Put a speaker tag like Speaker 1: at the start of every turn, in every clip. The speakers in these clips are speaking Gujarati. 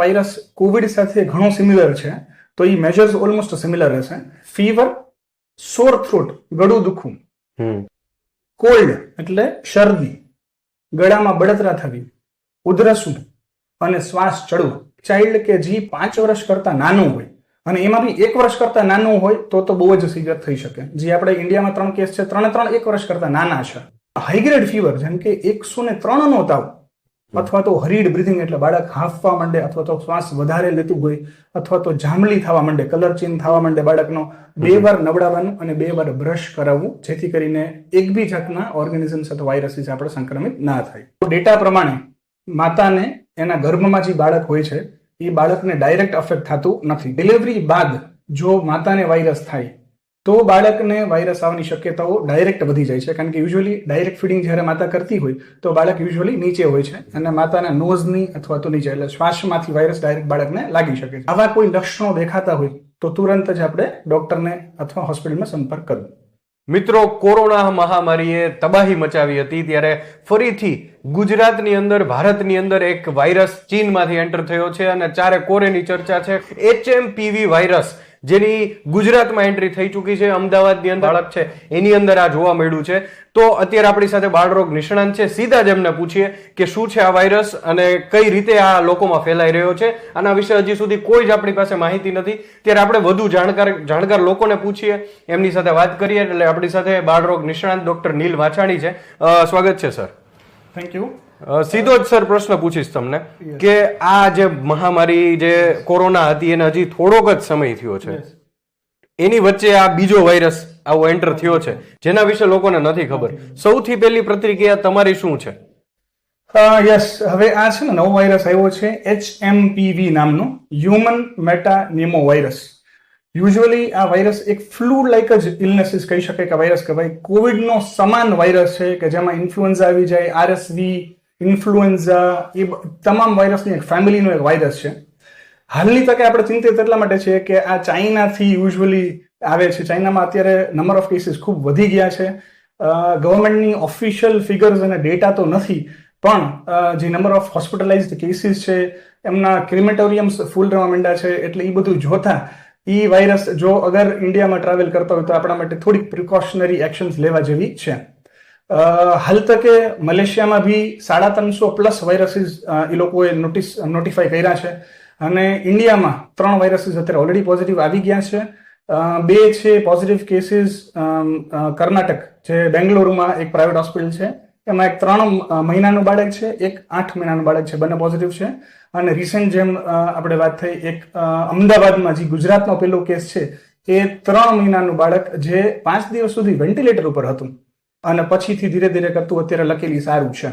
Speaker 1: વાયરસ કોવિડ સાથે ઘણો સિમિલર છે તો એ મેજર્સ ઓલમોસ્ટ સિમિલર રહેશે. ફીવર સોર થ્રોટ ગળું દુખવું. કોલ્ડ એટલે શરદી. ગળામાં બળતરા થવી. ઉધરસું અને શ્વાસ ચડવું. ચાઇલ્ડ કે જે પાંચ વર્ષ કરતા નાનું હોય અને એમાં બી એક વર્ષ કરતા નાનું હોય તો તો બહુ જ સિવિયર થઈ શકે. જે આપણે ઇન્ડિયામાં ત્રણ કેસ છે ત્રણે ત્રણ એક વર્ષ કરતા નાના છે. હાઈગ્રેડ ફીવર જેમ કે એકસો ને ત્રણ નો તાવ. અથવા તો હરીડ બ્રિધિંગ એટલે બાળક હાંફવા માંડે અથવા તો શ્વાસ વધારે લેતું હોય અથવા તો જાંબલી થવા માંડે કલર ચેન્જ થવા માંડે બાળકનો બે વાર નવડાવવાનું અને બે વાર બ્રશ કરાવવું જેથી કરીને એક બી જાતના ઓર્ગેનિઝમ્સ અથવા વાયરસીસ આપણે સંક્રમિત ના થાય. ડેટા પ્રમાણે માતાને એના ગર્ભમાં જે બાળક હોય છે એ બાળકને ડાયરેક્ટ અફેક્ટ થતું નથી. ડિલિવરી બાદ જો માતાને વાયરસ થાય તો બાળકને વાયરસ આવવાની શક્યતાઓ ડાયરેક્ટ વધી જાય છે. કારણ કે યુઝ્યુઅલી ડાયરેક્ટ ફીડિંગ જ્યારે માતા કરતી હોય, તો બાળક યુઝ્યુઅલી નીચે હોય છે અને માતાના નોઝની અથવા તો નીચે, એટલે શ્વાસમાંથી વાયરસ ડાયરેક્ટ બાળકને લાગી શકે છે. આવા કોઈ લક્ષણો દેખાતા હોય, તો તુરંત જ આપણે ડોક્ટરને અથવા હોસ્પિટલમાં સંપર્ક કરવો.
Speaker 2: મિત્રો, કોરોના મહામારીએ તબાહી મચાવી હતી, ત્યારે ફરીથી ગુજરાતની અંદર, ભારતની અંદર એક વાયરસ ચીનમાંથી એન્ટર થયો છે અને ચારે કોરેની ચર્ચા છે. એચએમપીવી વાયરસ જેની ગુજરાતમાં એન્ટ્રી થઈ ચૂકી છે, અમદાવાદની અંદર બાળક છે, એની અંદર આ જોવા મળ્યું છે. તો અત્યારે આપણી સાથે બાળરોગ નિષ્ણાંત છે. સીધા જ એમને પૂછીએ કે શું છે આ વાયરસ અને કઈ રીતે આ લોકોમાં ફેલાઈ રહ્યો છે. આના વિશે હજી સુધી કોઈ જ આપણી પાસે માહિતી નથી. ત્યારે આપણે વધુ જાણકાર જાણકાર લોકોને પૂછીએ. એમની સાથે વાત કરીએ. એટલે આપણી સાથે બાળરોગ નિષ્ણાંત ડોક્ટર નીલ વાછાણી છે. સ્વાગત છે, સર.
Speaker 1: થેન્ક યુ
Speaker 2: સીધો જ સર પ્રશ્ન પૂછીશ તમને કે આ જે મહામારી જે કોરોના હતી એને હજી થોડોક જ સમય થયો છે. એની વચ્ચે આ બીજો વાયરસ આવો એન્ટર થયો છે. જેના વિશે લોકોને નથી ખબર. સૌથી પહેલી પ્રતિક્રિયા તમારી શું છે?
Speaker 1: યસ હવે આ છે ને નવો વાયરસ આવ્યો છે એચ એમપીવી નામનો human metapneumovirus usually આ વાયરસ એક ફ્લુ લાઇક જ ઇલનેસીસ કહી શકાય કે વાયરસ કહેવાય કોવિડનો સમાન વાયરસ છે કે જેમાં ઇન્ફ્લુએન્ઝા આવી જાય આરએસવી ઇન્ફ્લુએન્ઝા એ તમામ વાયરસની એક ફેમિલીનો એક વાયરસ છે. હાલની તકે આપણે ચિંતિત એટલા માટે છે કે આ ચાઇનાથી યુઝ્યુઅલી આવે છે. ચાઇનામાં અત્યારે નંબર ઓફ કેસીસ ખૂબ વધી ગયા છે. ગવર્મેન્ટની ઓફિશિયલ ફિગર્સ અને ડેટા તો નથી, પણ જે નંબર ઓફ હોસ્પિટલાઇઝ કેસીસ છે, એમના ક્રિમેટોરિયમ્સ ફૂલ રહેવા માંડ્યા છે, એટલે એ બધું જોતા એ વાયરસ જો અગર ઇન્ડિયામાં ટ્રાવેલ કરતા હોય તો આપણા માટે થોડીક પ્રિકોશનરી એક્શન્સ લેવા જેવી છે. હાલ તકે મલેશિયામાં બી સાડા ત્રણસો પ્લસ વાયરસીસ એ લોકોએ નોટિસ નોટિફાઈ કર્યા છે. અને ઇન્ડિયામાં ત્રણ વાયરસીસ અત્યારે ઓલરેડી પોઝિટિવ આવી ગયા છે. બે છે પોઝિટિવ કેસીસ કર્ણાટક, જે બેંગ્લોરમાં એક પ્રાઇવેટ હોસ્પિટલ છે. એમાં એક ત્રણ મહિનાનું બાળક છે, એક આઠ મહિનાનું બાળક છે, બંને પોઝિટિવ છે. અને રિસેન્ટ જેમ આપણે વાત થઈ, એક અમદાવાદમાં જે ગુજરાતનો પેલો કેસ છે, એ ત્રણ મહિનાનું બાળક જે પાંચ દિવસ સુધી વેન્ટિલેટર ઉપર હતું. અને પછીથી ધીરે ધીરે કરતું અત્યારે લખેલી સારું છે.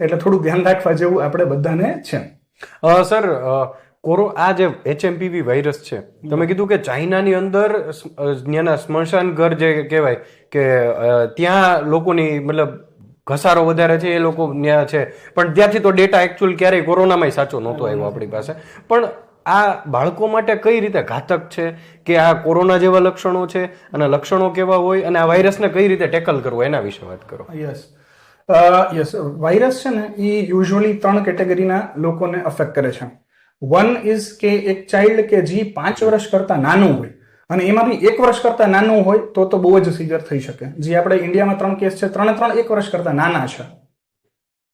Speaker 1: એટલે થોડું ધ્યાન રાખવા જેવું આપણે બધાને છે.
Speaker 2: સર કોરો આ જે એચએમપીવી વાયરસ છે, તમે કીધું કે ચાઇનાની અંદર ત્યાંના સ્મશાન ઘર જે કહેવાય કે ત્યાં લોકોની મતલબ ઘસારો વધારે છે, એ લોકો ત્યાં છે. પણ ત્યાંથી તો ડેટા એકચ્યુઅલ ક્યારેય કોરોનામાં સાચો નહોતો આવ્યો આપણી પાસે. પણ આ બાળકો માટે કઈ રીતે ઘાતક છે? કે આ કોરોના જેવા લક્ષણો છે? અને લક્ષણો કેવા હોય? અને આ વાયરસને કઈ રીતે ટેકલ કરવો? એના વિશે વાત કરો.
Speaker 1: યસ યસ વાયરસ છે ને એ યુઝ્યુઅલી ત્રણ કેટેગરીના લોકોને અફેક્ટ કરે છે. વન ઇઝ કે એક ચાઇલ્ડ કે જે પાંચ વર્ષ કરતા નાનું હોય. અને એમાં બી એક વર્ષ કરતા નાનું હોય તો તો બહુ જ સિવિયર થઈ શકે. જે આપણે ઇન્ડિયામાં ત્રણ કેસ છે ત્રણે ત્રણ એક વર્ષ કરતા નાના છે.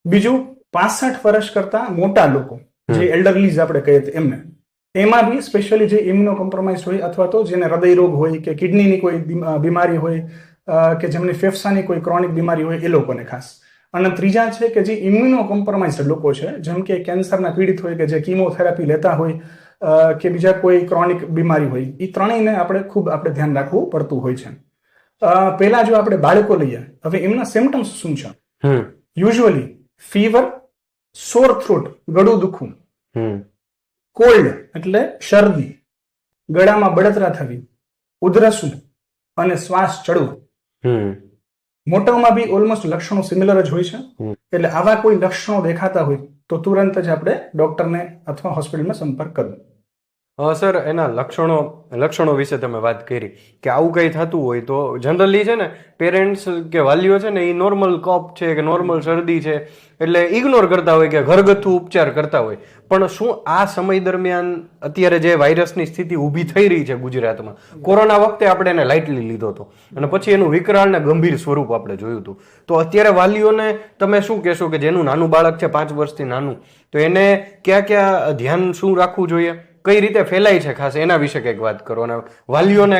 Speaker 1: બીજું પાસઠ વર્ષ કરતા મોટા લોકો જે એલ્ડરલીઝ આપણે કહીએ એમને. એમાં બી સ્પેશિયલી જે ઇમ્યુનો કોમ્પ્રોમાઇઝ હોય અથવા તો જેને હૃદય રોગ હોય કે કિડનીની કોઈ બીમારી હોય કે જેમની ફેફસાની કોઈ ક્રોનિક બીમારી હોય એ લોકોને ખાસ. અને ત્રીજા છે કે જે ઇમ્યુનો કોમ્પ્રોમાઇઝ લોકો છે જેમ કે કેન્સરના પીડિત હોય કે જે કીમોથેરાપી લેતા હોય કે બીજા કોઈ ક્રોનિક બીમારી હોય એ ત્રણેયને આપણે ખૂબ આપણે ધ્યાન રાખવું પડતું હોય છે. અ, પહેલા જો આપણે બાળકો લઈએ હવે એમના સિમ્ટમ્સ શું છે? યુઝ્યુઅલી ફીવર સોર થ્રોટ ગળું દુખવું. કોલ્ડ એટલે શરદી ગળામાં બળતરા થવી ઉધરસું અને શ્વાસ ચડવું. મોટામાં બી ઓલમોસ્ટ લક્ષણો સિમિલર જ હોય છે. એટલે આવા કોઈ લક્ષણો દેખાતા હોય તો તુરંત જ આપણે ડોક્ટરને અથવા હોસ્પિટલમાં સંપર્ક કરવો.
Speaker 2: સર એના લક્ષણો લક્ષણો વિશે તમે વાત કરી કે આવું કંઈ થતું હોય તો જનરલી છે ને પેરેન્ટ્સ કે વાલીઓ છે ને એ નોર્મલ કફ છે કે નોર્મલ શરદી છે એટલે ઇગ્નોર કરતા હોય કે ઘરગથ્થુ ઉપચાર કરતા હોય. પણ શું આ સમય દરમિયાન અત્યારે જે વાયરસની સ્થિતિ ઊભી થઈ રહી છે ગુજરાતમાં? કોરોના વખતે આપણે એને લાઇટલી લીધો હતો. અને પછી એનું વિકરાળ ને ગંભીર સ્વરૂપ આપણે જોયું હતું. તો અત્યારે વાલીઓને તમે શું કહેશો કે જેનું નાનું બાળક છે, પાંચ વર્ષથી નાનું, તો એને ક્યાં ક્યાં ધ્યાન શું રાખવું જોઈએ? કઈ રીતે ફેલાય છે ખાસ? એના વિશે કંઈક વાત કરો અને વાલીઓને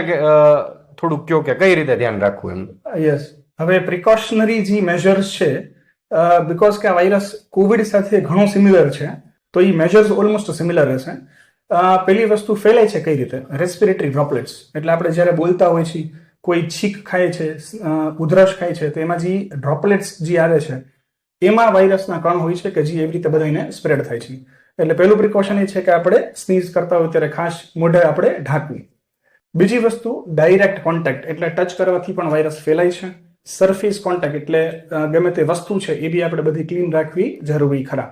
Speaker 2: થોડુંક કયો કે કઈ રીતે ધ્યાન રાખવું એમ?
Speaker 1: યસ હવે પ્રિકોશનરી જે મેજર્સ છે બિકોઝ કે આ વાયરસ કોવિડ સાથે ઘણો સિમિલર છે. તો એ મેજર્સ ઓલમોસ્ટ સિમિલર રહેશે. પહેલી વસ્તુ ફેલાય છે કઈ રીતે? રેસ્પિરેટરી ડ્રોપલેટ્સ એટલે આપણે જ્યારે બોલતા હોય છીએ, કોઈ છીક ખાય છે ઉધરસ ખાય છે, તો એમાં જે ડ્રોપલેટ્સ જે આવે છે, એમાં વાયરસના કણ હોય છે કે જે એવી રીતે બધાને સ્પ્રેડ થાય છે. એટલે પહેલું પ્રિકોશન એ છે કે આપણે સ્નીઝ કરતા હોય ત્યારે ખાસ મોઢે આપણે ઢાંકવી. બીજી વસ્તુ ડાયરેક્ટ કોન્ટેક્ટ એટલે ટચ કરવાથી પણ વાયરસ ફેલાય છે. સરફેસ કોન્ટેક્ટ એટલે ગમે તે વસ્તુ છે, એ બી આપણે બધી ક્લીન રાખવી જરૂરી ખરા.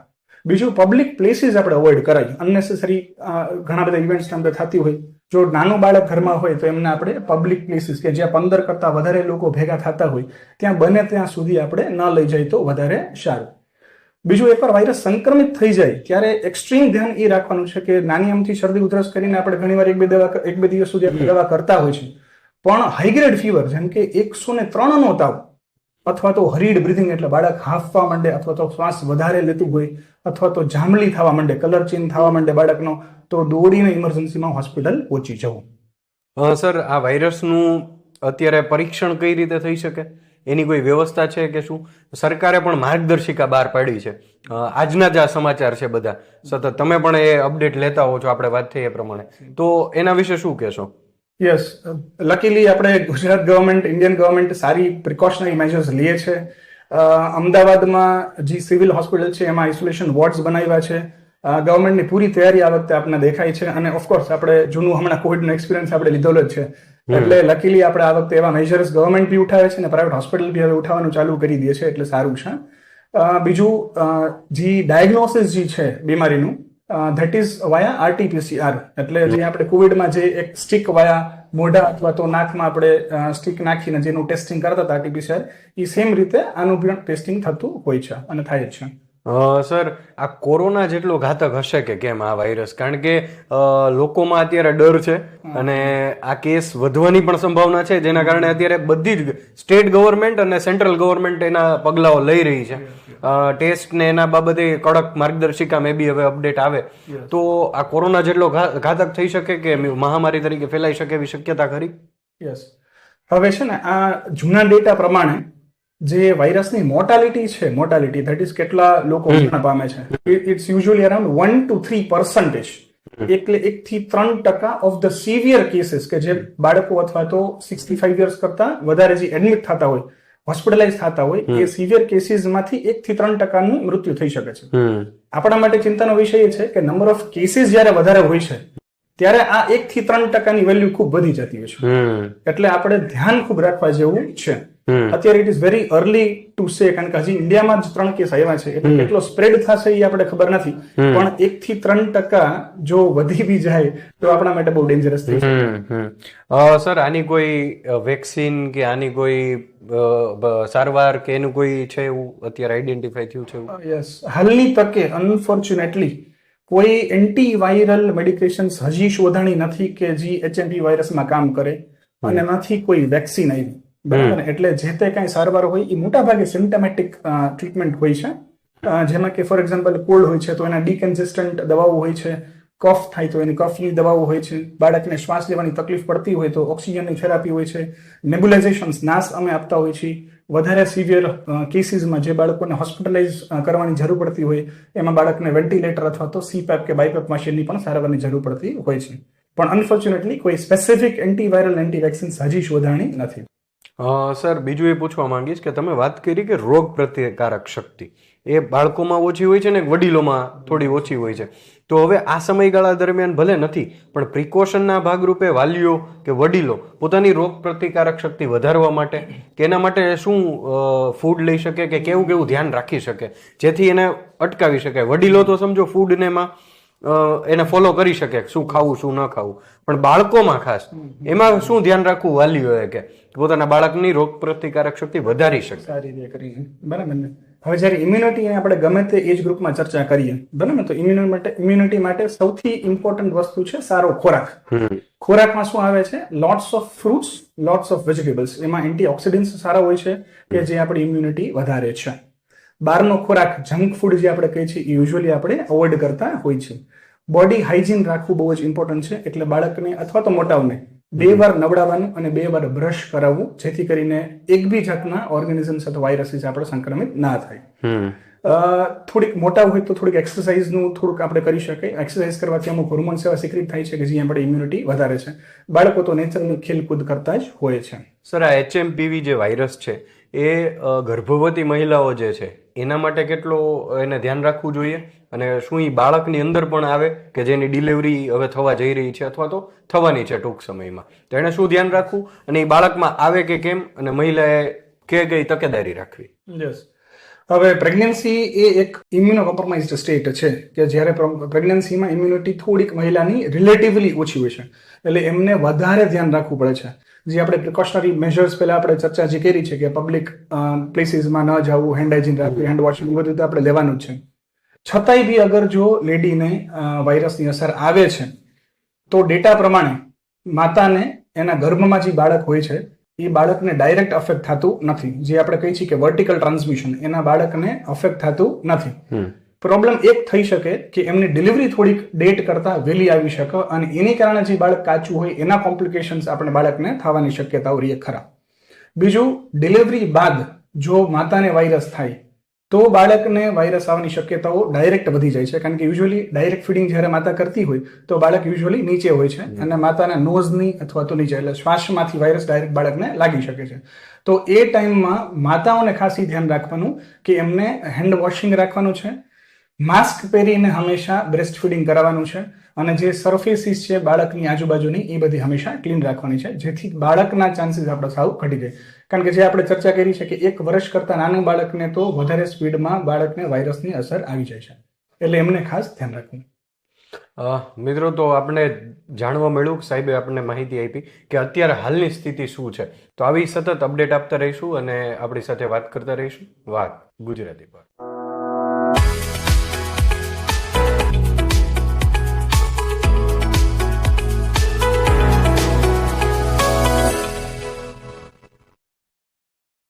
Speaker 1: બીજું પબ્લિક પ્લેસીસ આપણે અવોઇડ કરાય. અનનેસેસરી ઘણા બધા ઇવેન્ટ્સ અંદર થતી હોય. જો નાનું બાળક ઘરમાં હોય તો એમને આપણે પબ્લિક પ્લેસીસ કે જ્યાં પંદર કરતાં વધારે લોકો ભેગા થતા હોય ત્યાં બને ત્યાં સુધી આપણે ન લઈ જાય તો વધારે સારું. બીજું એકવાર વાયરસ સંક્રમિત થઈ જાય ત્યારે એક્સ્ટ્રીમ ધ્યાન એ રાખવાનું છે કે નાની અમથી શરદી ઉધરસ કરીને આપણે ઘણીવાર એક બે દવા એક બે દિવસ સુધી દવા કરતા હોય છે. પણ હાઈગ્રેડ ફીવર જેમ કે એકસો ને ત્રણ નો તાવ અથવા તો હરીડ બ્રિધિંગ એટલે બાળક હાંફવા માંડે અથવા તો શ્વાસ વધારે લેતું હોય અથવા તો જાંબલી થવા માંડે કલર ચેન્જ થવા માંડે બાળકનો, તો દોડીને ઇમરજન્સીમાં હોસ્પિટલ પહોંચી જવું.
Speaker 2: સર, આ વાયરસનું અત્યારે પરીક્ષણ કઈ રીતે થઈ શકે? એની કોઈ વ્યવસ્થા છે કે શું? સરકારે પણ માર્ગદર્શિકા બહાર પાડી છે. આજના જ આ સમાચાર છે બધા. સતત તમે પણ એ અપડેટ લેતા હો છો, આપણે વાત થઈ એ પ્રમાણે. તો એના વિશે શું કહેશો?
Speaker 1: યસ લકીલી આપણે ગુજરાત ગવર્મેન્ટ ઇન્ડિયન ગવર્મેન્ટ સારી પ્રિકોશનરી મેજર્સ લે છે. અમદાવાદમાં જે સિવિલ હોસ્પિટલ છે એમાં આઇસોલેશન વોર્ડ્સ બનાવ્યા છે. ગવર્મેન્ટની પૂરી તૈયારી આ વખતે આપણને દેખાય છે. અને ઓફકોર્સ આપણે જૂનું હમણાં કોવિડનો એક્સપિરિયન્સ આપણે લીધેલો જ છે. એટલે લકીલી આપણે આ વખતે એવા મેજર્સ ગવર્મેન્ટ બી ઉઠાવે છે અને પ્રાઇવેટ હોસ્પિટલ બી હવે ઉઠાવવાનું ચાલુ કરી દે છે. એટલે સારું છે. બીજું જે ડાયગ્નોસિસ જે છે બીમારીનું ધેટ ઇઝ વાયા આરટીપીસીઆર એટલે જે આપણે કોવિડમાં જે એક સ્ટિક વાયા મોઢા અથવા તો નાકમાં આપણે સ્ટિક નાખીને જેનું ટેસ્ટિંગ કરતા હતા આરટીપીસીઆર એ સેમ રીતે આનું પણ ટેસ્ટિંગ થતું હોય છે અને થાય છે.
Speaker 2: સર આ કોરોના જેટલો ઘાતક હશે કે કેમ આ વાયરસ? કારણ કે લોકોમાં અત્યારે ડર છે અને આ કેસ વધવાની પણ સંભાવના છે જેના કારણે અત્યારે બધી જ સ્ટેટ ગવર્મેન્ટ અને સેન્ટ્રલ ગવર્મેન્ટ એના પગલાઓ લઈ રહી છે. ટેસ્ટ ને એના બાબતે કડક માર્ગદર્શિકા મે બી હવે અપડેટ આવે. તો આ કોરોના જેટલો ઘાતક થઈ શકે કે મહામારી તરીકે ફેલાઈ શકે એવી શક્યતા ખરી?
Speaker 1: યસ હવે છે ને આ જૂના ડેટા પ્રમાણે જે વાયરસની મોર્ટાલિટી છે મોર્ટાલિટી ધેટ ઇઝ કેટલા લોકો મરણ પામે છે. It's usually around one two three percentage એટલે એક થી ત્રણ ટકા ઓફ ધ સિવિયર કેસીસ કે જે બાળકો અથવા તો સિક્સટી ફાઈવ યર્સ કરતા વધારે જે એડમિટ થતા હોય હોસ્પિટલાઇઝ થતા હોય એ સિવિયર કેસીસમાંથી એક થી ત્રણ ટકાનું મૃત્યુ થઈ શકે છે. આપણા માટે ચિંતાનો વિષય એ છે કે નંબર ઓફ કેસીસ જ્યારે વધારે હોય છે ત્યારે આ એક થી ત્રણ ટકાની વેલ્યુ ખૂબ વધી જતી હોય છે. એટલે આપણે ધ્યાન ખૂબ રાખવા જેવું છે. અત્યારે it is very early to say કારણ કે હજી ઇન્ડિયામાં જ ત્રણ કેસ આવ્યા છે. એટલે કેટલો સ્પ્રેડ થશે એ આપણે ખબર નથી. પણ એક થી ત્રણ ટકા જો વધી બી જાય તો આપણા માટે બહુ ડેન્જરસ થઈ
Speaker 2: સર આની કોઈ વેક્સિન કે આની કોઈ સારવાર કે એનું કોઈ છે એવું અત્યારે આઈડેન્ટિફાઈ થયું છે
Speaker 1: યસ હાલની તકે અનફોર્ચ્યુનેટલી કોઈ એન્ટીવાયરલ મેડિકેશન્સ હજી શોધાણી નથી કે જે એચએમપી વાયરસમાં કામ કરે અને નથી કોઈ વેક્સિન આવી. બરાબર? એટલે જે તે કાંઈ સારવાર હોય એ મોટા ભાગે સિમ્ટમેટિક ટ્રીટમેન્ટ હોય છે. જેમાં કે ફોર એક્ઝામ્પલ કોલ્ડ હોય છે તો એના ડીકન્સિસ્ટન્ટ દવાઓ હોય છે કફ થાય તો એની કફની દવાઓ હોય છે બાળકને શ્વાસ લેવાની તકલીફ પડતી હોય તો ઓક્સિજનની થેરાપી હોય છે નેબ્યુલાઇઝેશન નાશ અમે આપતા હોય છીએ. વધારે સિવિયર કેસીસમાં જે બાળકોને હોસ્પિટલાઇઝ કરવાની જરૂર પડતી હોય એમાં બાળકને વેન્ટિલેટર અથવા તો સીપેપ કે બાયપેપ મશીનની પણ સારવારની જરૂર પડતી હોય છે. પણ અનફોર્ચ્યુનેટલી કોઈ સ્પેસિફિક એન્ટીવાયરલ એન્ટી વેક્સિન્સ હજી શોધાણી નથી.
Speaker 2: સર, બીજું એ પૂછવા માંગીશ કે તમે વાત કરી કે રોગ પ્રતિકારક શક્તિ. એ બાળકોમાં ઓછી હોય છે ને વડીલોમાં થોડી ઓછી હોય છે. તો હવે આ સમયગાળા દરમિયાન ભલે નથી, પણ પ્રિકોશનના ભાગરૂપે વાલીઓ કે વડીલો પોતાની રોગ પ્રતિકારક શક્તિ વધારવા માટે કે એના માટે શું ફૂડ લઈ શકે કે કેવું કેવું ધ્યાન રાખી શકે, જેથી એને અટકાવી શકાય. વડીલો તો સમજો ફૂડને એમાં એને ફોલો કરી શકે શું ખાવું શું ન ખાવું. પણ બાળકોમાં ખાસ એમાં શું ધ્યાન રાખવું વાલીઓએ કે પોતાના બાળકની રોગ પ્રતિકારક શક્તિ વધારી શકે.
Speaker 1: સારી રીતે કરી બરાબર ને? હવે જ્યારે ઇમ્યુનિટી આપણે ગમે તે એજ ગ્રુપમાં ચર્ચા કરીએ બરાબર તો ઇમ્યુનિટી માટે ઇમ્યુનિટી માટે સૌથી ઇમ્પોર્ટન્ટ વસ્તુ છે સારો ખોરાક. ખોરાકમાં શું આવે છે? Lots of fruits lots of vegetables એમાં એન્ટીઓક્સિડન્ટ્સ સારા હોય છે કે જે આપણી ઇમ્યુનિટી વધારે છે. બહારનો ખોરાક જંક ફૂડ જે આપણે કહીએ છીએ એ યુઝ્યુઅલી આપણે અવોઇડ કરતા હોય છે. બોડી હાઇજીન રાખવું બહુ જ ઇમ્પોર્ટન્ટ છે. એટલે બાળકને અથવા તો મોટાઓને બે વાર નવડાવવાનું અને બે વાર બ્રશ કરાવવું જેથી કરીને એક બી જાતના ઓર્ગેનિઝમ્સ અથવા વાયરસીસ આપણે સંક્રમિત ના થાય. થોડીક મોટા હોય તો થોડીક એક્સરસાઇઝનું થોડુંક આપણે કરી શકીએ એક્સરસાઇઝ કરવાથી અમુક હોર્મોન્સ એવા સિક્રિટ થાય છે કે જે આપણે ઇમ્યુનિટી વધારે છે. બાળકો તો નેચરની ખેલકૂદ કરતા જ હોય છે.
Speaker 2: સર આ એચએમપીવી જે વાયરસ છે એ ગર્ભવતી મહિલાઓ જે છે એના માટે કેટલો એને ધ્યાન રાખવું જોઈએ? અને શું એ બાળકની અંદર પણ આવે કે જેની ડિલિવરી હવે થવા જઈ રહી છે અથવા તો થવાની છે ટૂંક સમયમાં? તો એને શું ધ્યાન રાખવું? અને એ બાળકમાં આવે કે કેમ? અને મહિલાએ કે કઈ તકેદારી રાખવી?
Speaker 1: યસ હવે પ્રેગ્નન્સી એ એક ઇમ્યુનો કોમ્પ્રોમાઇઝડ સ્ટેટ છે કે જ્યારે પ્રેગ્નન્સીમાં ઇમ્યુનિટી થોડીક મહિલાની રિલેટિવલી ઓછી હોય છે. એટલે એમને વધારે ધ્યાન રાખવું પડે છે. જે આપણે પ્રિકોશનરી મેજર્સ પહેલા આપણે ચર્ચા જે કરી છે કે પબ્લિક પ્લેસીસમાં ન જવું હેન્ડ હાઇજીન રાખવું હેન્ડ વોશિંગ બધું તો આપણે લેવાનું છે. છતાંય બી અગર જો લેડીને વાયરસની અસર આવે છે, તો ડેટા પ્રમાણે માતાને એના ગર્ભમાં જે બાળક હોય છે એ બાળકને ડાયરેક્ટ અફેક્ટ થતું નથી. જે આપણે કહીએ છીએ કે વર્ટિકલ ટ્રાન્સમિશન એના બાળકને અફેક્ટ થતું નથી. પ્રોબ્લેમ એક થઈ શકે કે એમની ડિલિવરી થોડીક ડેટ કરતા વહેલી આવી શકે અને એની કારણે જે બાળક કાચું હોય એના કોમ્પ્લિકેશન્સ આપણે બાળકને થવાની શક્યતાઓ રહે ખરા. બીજું ડિલિવરી બાદ જો માતાને વાયરસ થાય તો બાળકને વાયરસ આવવાની શક્યતાઓ ડાયરેક્ટ વધી જાય છે. કારણ કે યુઝ્યુઅલી ડાયરેક્ટ ફીડિંગ જ્યારે માતા કરતી હોય તો બાળક યુઝ્યુઅલી નીચે હોય છે અને માતાના નોઝની અથવા તો નીચે એટલે શ્વાસમાંથી વાયરસ ડાયરેક્ટ બાળકને લાગી શકે છે. તો એ ટાઈમમાં માતાઓને ખાસી ધ્યાન રાખવાનું કે એમને હેન્ડ વોશિંગ રાખવાનું છે માસ્ક પહેરીને હંમેશા બ્રેસ્ટ ફીડિંગ કરાવવાનું છે અને જે સરફેસીસ છે બાળકની આજુબાજુની, એ બધી હંમેશા ક્લીન રાખવાની છે, જેથી બાળકના ચાન્સીસ આપણે સાવ ઘટી જાય. કારણ કે જે આપણે ચર્ચા કરી છે કે એક વર્ષ કરતાં નાનું બાળકને તો વધારે સ્પીડમાં બાળકને વાયરસની અસર આવી જાય છે. એટલે એમને ખાસ ધ્યાન રાખવું.
Speaker 2: મિત્રો, તો આપણે જાણવા મળ્યું સાહેબે આપણને માહિતી આપી કે અત્યારે હાલની સ્થિતિ શું છે. તો આવી સતત અપડેટ આપતા રહીશું અને આપણી સાથે વાત કરતા રહીશું. વાત ગુજરાતી પર.